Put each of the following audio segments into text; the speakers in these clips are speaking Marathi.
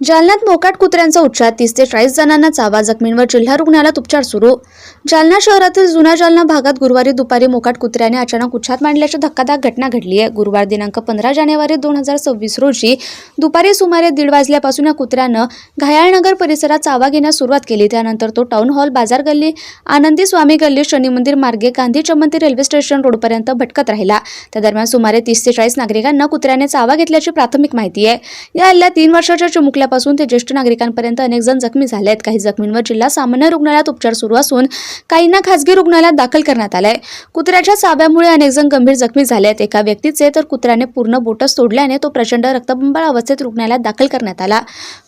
जालन्यात मोकाट कुत्र्यांचा उच्चार तीस ते चाळीस जणांना चावा जखमींवर जिल्हा रुग्णालयात उपचार सुरू. जालना शहरातील जुना जालना भागात गुरुवारी दुपारी मोकाट कुत्र्याने अचानक उच्छात मांडल्याची धक्कादायक घटना घडली आहे. गुरुवार दिनांक पंधरा जानेवारी दोन हजार सव्वीस रोजी दुपारी सुमारे दीड वाजल्यापासून या कुत्र्यानं घायाळनगर परिसरात चावा घेण्यास सुरुवात केली. त्यानंतर तो टाऊन हॉल बाजार गल्ली आनंदी स्वामी गल्ली शनी मंदिर मार्गे गांधी चमंती रेल्वे स्टेशन रोडपर्यंत भटकत राहिला. त्या दरम्यान सुमारे तीस ते चाळीस नागरिकांना कुत्र्याने चावा घेतल्याची प्राथमिक माहिती आहे. या हल्ल्यात तीन वर्षाच्या चिमुकल्यापासून ते ज्येष्ठ नागरिकांपर्यंत अनेक जण जखमी झाले आहेत. काही जखमींवर जिल्हा सामान्य रुग्णालयात उपचार सुरू असून काहींना खासगी रुग्णालयात दाखल करण्यात आलंय. कुत्र्याच्या चाव्यामुळे अनेक जण गंभीर जखमी झाले आहेत. एका व्यक्तीचे तर कुत्र्याने पूर्ण बोटच तोडल्याने तो प्रचंड रक्तबंबाळ अवस्थेत रुग्णालयात दाखल करण्यात आला.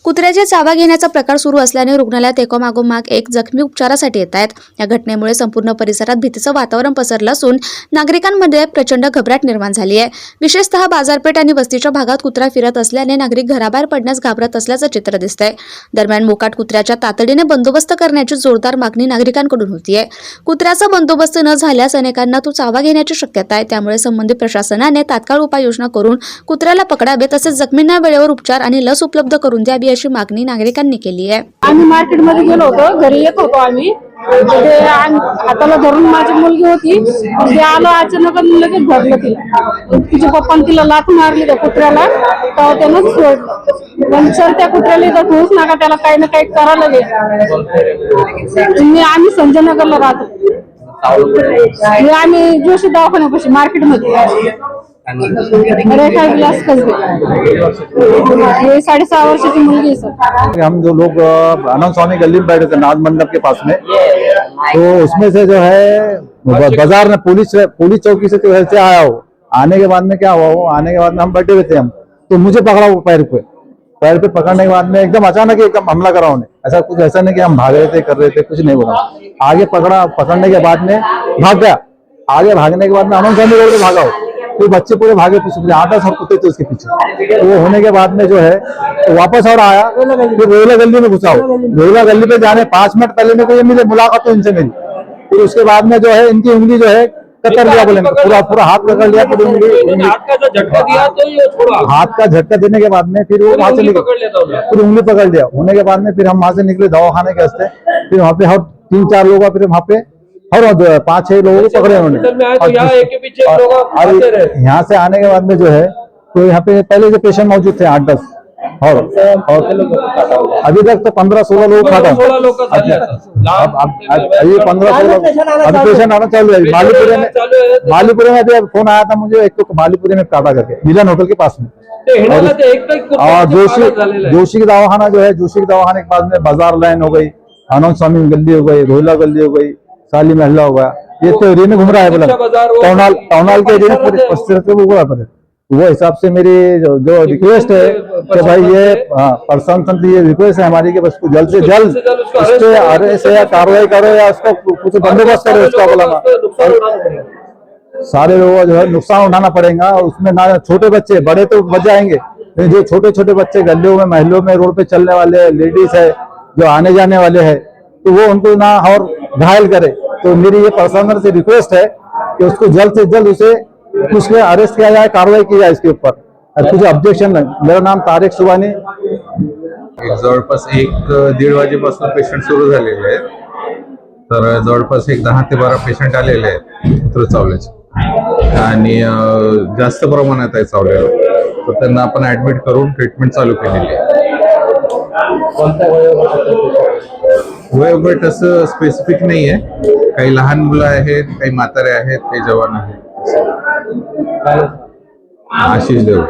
कुत्र्याचे चावा घेण्याचा प्रकार सुरू असल्याने रुग्णालयात एकोमागोमाग एक जखमी उपचारासाठी येत आहेत. या घटनेमुळे संपूर्ण परिसरात भीतीचं वातावरण पसरलं असून नागरिकांमध्ये प्रचंड घबराट निर्माण झाली आहे. विशेषतः बाजारपेठ आणि वस्तीच्या भागात कुत्रा फिरत असल्याने नागरिक घराबाहेर पडण्यास घाबरत असल्याचं चित्र दिसतंय. दरम्यान मोकाट कुत्र्याच्या तातडीने बंदोबस्त करण्याची जोरदार मागणी नागरिकांकडून होतीये. कुत्र्याचा बंदोबस्त न झाल्यास अनेकांना तो चावा घेण्याची शक्यता आहे. त्यामुळे संबंधित प्रशासनाने तात्काळ उपाययोजना करून कुत्र्याला पकडावे तसेच जखमींना वेळेवर उपचार आणि लस उपलब्ध करून द्यावी अशी मागणी नागरिकांनी केली आहे. आम्ही मार्केटमध्ये गेलो होतो. घरी येत होतो आम्ही. ते हाताला धरून माझी मुलगी होती. ते आलं अचानक लगेच धरलं तिला. तिच्या पप्पाने तिला लाथ मारली त्या कुत्र्याला. तेव्हा त्यानं सोडलं. पण सर त्या कुत्र्याला इथं ठेवूच नका त्याला काही ना काही करा लागेल मी आम्ही संजयनगरला राहतो. आम्ही जोशी दवाखान्यापाशी मार्केटमध्ये. हे सर हम जो लोग आनंद स्वामी गली में बैठे थे, नाथ मंडप के पास में। तो उसमें से जो है बाज़ार में पुलिस पुलिस चौकी से जो है आया हो। आने के बाद में क्या हुआ, वो आने के बाद में हम बैठे हुए थे हम। तो मुझे पकड़ा वो पैर पे। पैर पे पकड़ने के बाद में एकदम अचानक एकदम हमला करा उन्हें। ऐसा कुछ ऐसा नहीं कि हम भाग रहे थे, कर रहे थे, कुछ नहीं बोला। आगे पकड़ा, पकड़ने के बाद में भाग गया। आगे भागने के बाद में आनंद स्वामी रोड पे भागा हो तो बच्चे पूरे भागे पीछे पीछे आठ सब कुत्ते थे उसके पीछे। तो वो होने के बाद में जो है तो वापस और आया। फिर रोहिला गली में घुसा हो रोहिला गली पे जाने पाँच मिनट पहले मेरे को ये मिले मुलाकात तो इनसे मेरी फिर उसके बाद में जो है इनकी उंगली जो है कतर लिया बोले पूरा पूरा हाथ पकड़ लिया फिर उंगली। उंगली- हाथ का झटका दिया तो ये छोड़ा। हाथ का झटका देने के बाद में फिर वो वहाँ से निकल पकड़ फिर उंगली पकड़ लिया। होने के बाद में फिर हम वहाँ से निकले दवाखाने के वास्ते फिर वहाँ पे हम तीन चार लोग फिर वहाँ पे और दो- पाँच छह लोगों को पकड़े हॉस्पिटल में आए तो उन्होंने यहाँ से आने के बाद में जो है तो यहाँ पे पहले जो पेशेंट मौजूद थे आठ दस। और और अभी तक तो पंद्रह सोलह लोग खाता अब ये पंद्रह सोलह अभी पेशेंट आना चालू है। मालीपुरे में चालू तो- मालीपुरे में अभी फ़ोन आया था मुझे एक तो मालीपुरे में काटा करके मिलन होटल के पास में। ते और जोशी. जोशी की दवाखाना जो है जोशी के दवाखाने के बाद में बाज़ार लाइन हो गई आनंद स्वामी गली हो गई रोहिला गली हो गई साली महला हो। गया ये तो एरिया में घूम रहा है बोला। अच्छा वो- टौनाल टौनाल के एरिया में पूरे रहते हैं, वो हुआ पड़े वो हिसाब से मेरी जो, जो रिक्वेस्ट है कि भाई ये हाँ, प्रशासन से ये रिक्वेस्ट है हमारी कि बस को जल्द से जल्द से उसको इस पे करो। या कार्रवाई करो या उसका कुछ बंदोबस्त करो इसका बोला सारे लोगों जो है नुकसान उठाना पड़ेगा उसमें ना छोटे बच्चे बड़े तो बच जाएँगे। लेकिन जो छोटे छोटे बच्चे गलियों में महलों में रोड पे चलने वाले लेडीज़ है जो आने जाने वाले है तो वो उनको ना और घायल करे। तो मेरी ये प्रशासन से रिक्वेस्ट है कि उसको जल्द से जल्द उसे उसके अरेस्ट किया जाए कार्रवाई की जाए इसके ऊपर। और कुछ ऑब्जेक्शन नहीं। मेरा नाम तारिक सुबानी एक जवळपास एक दीड वाजेपासून पेशंट सुरू झालेले आहेत. तर जवळपास एक दहा ते बारा पेशंट आलेले आहेत कुत्र चावल्याचे. आणि जास्त प्रमाणात आहे चावलेलं. तर त्यांना आपण ऍडमिट करून ट्रीटमेंट चालू केलेली आहे. वयोगट असं स्पेसिफिक नाही आहे काही लहान मुलं आहेत काही म्हातारे आहेत काही जवान आहेत. आशिष देव